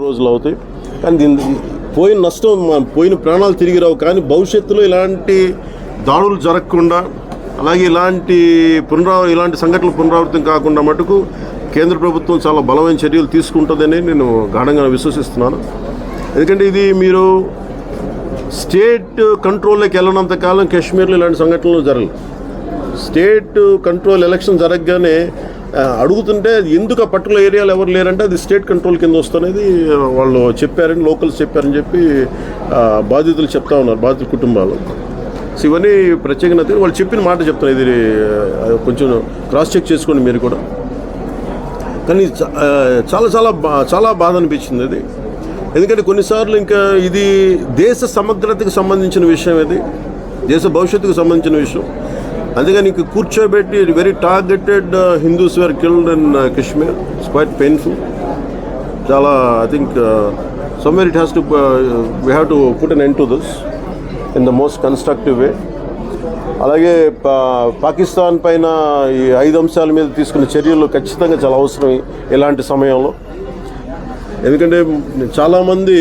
రోజులు అవుతాయి. కానీ దీని పోయిన నష్టం పోయిన ప్రాణాలు తిరిగి రావు. కానీ భవిష్యత్తులో ఇలాంటి దాడులు జరగకుండా అలాగే ఇలాంటి పునరావ ఇలాంటి సంఘటనలు పునరావృతం కాకుండా మటుకు కేంద్ర ప్రభుత్వం చాలా బలమైన చర్యలు తీసుకుంటుందని నేను గాఢంగా విశ్వసిస్తున్నాను. ఎందుకంటే ఇది మీరు స్టేట్ కంట్రోల్లోకి వెళ్ళినంత కాలం కాశ్మీర్లో ఇలాంటి సంఘటనలు జరగలేదు. స్టేట్ కంట్రోల్ ఎలక్షన్ జరగగానే అడుగుతుంటే అది ఎందుకు ఆ పర్టికులర్ ఏరియాలో ఎవరు లేరంటే అది స్టేట్ కంట్రోల్ కింద వస్తున్నది వాళ్ళు చెప్పారని లోకల్స్ చెప్పారని చెప్పి బాధితులు చెప్తా ఉన్నారు బాధితుల కుటుంబాలు. సో ఇవన్నీ ప్రత్యేకంగా వాళ్ళు చెప్పిన మాట చెప్తాను ఇది కొంచెం క్రాస్ చెక్ చేసుకోండి మీరు కూడా. కానీ చ- చాలా చాలా బా- చాలా బాధ అనిపించింది అది. ఎందుకంటే కొన్నిసార్లు ఇంకా ఇది దేశ సమగ్రతకు సంబంధించిన విషయం ఇది. దేశ భవిష్యత్తుకు సంబంధించిన విషయం. అందుకని ఇంక కూర్చోబెట్టి very targeted Hindus were killed in Kashmir it's quite painful చాలా I think somewhere it has to we have to put an end to this in the most constructive way అలాగే పా- పాకిస్తాన్ పైన ఈ ఐదు అంశాల మీద తీసుకున్న చర్యలు ఖచ్చితంగా చాలా అవసరం ఇలాంటి సమయంలో. ఎందుకంటే చాలామంది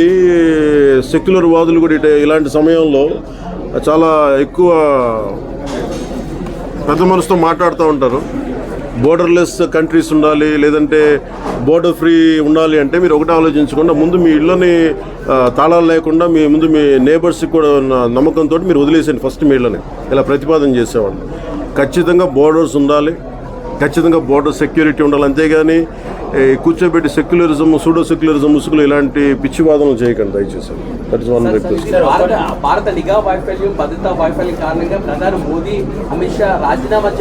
సెక్యులర్ వాదులు కూడా ఇట- ఇలాంటి సమయంలో చాలా ఎక్కువ పెద్ద మనసుతో మాట్లాడుతూ ఉంటారు. బోర్డర్లెస్ కంట్రీస్ ఉండాలి లేదంటే బోర్డర్ ఫ్రీ ఉండాలి అంటే మీరు ఒకటే ఆలోచించకుండా ముందు మీ ఇళ్ళని తాళాలు లేకుండా మీ ముందు మీ నేబర్స్కి కూడా ఉన్న నమ్మకంతో మీరు వదిలేసేయండి ఫస్ట్ మీ ఇళ్ళని. ఇలా ప్రతిపాదన చేసేవాళ్ళు. ఖచ్చితంగా బోర్డర్స్ ఉండాలి. ఖచ్చితంగా బోర్డర్ సెక్యూరిటీ ఉండాలి. అంతేగాని కూర్చోబెట్టి సెక్యులరిజం సూడో సెక్యులరిజం ముసుగులు ఇలాంటి పిచ్చివాదనలు చేయకండి దయచేసి దట్ ఇస్ వన్ రిక్వెస్ట్ భారత నిఘా వైఫల్యం భద్రతా వైఫల్యం కారణంగా ప్రధాని మోదీ అమిత్ షా రాజీనామా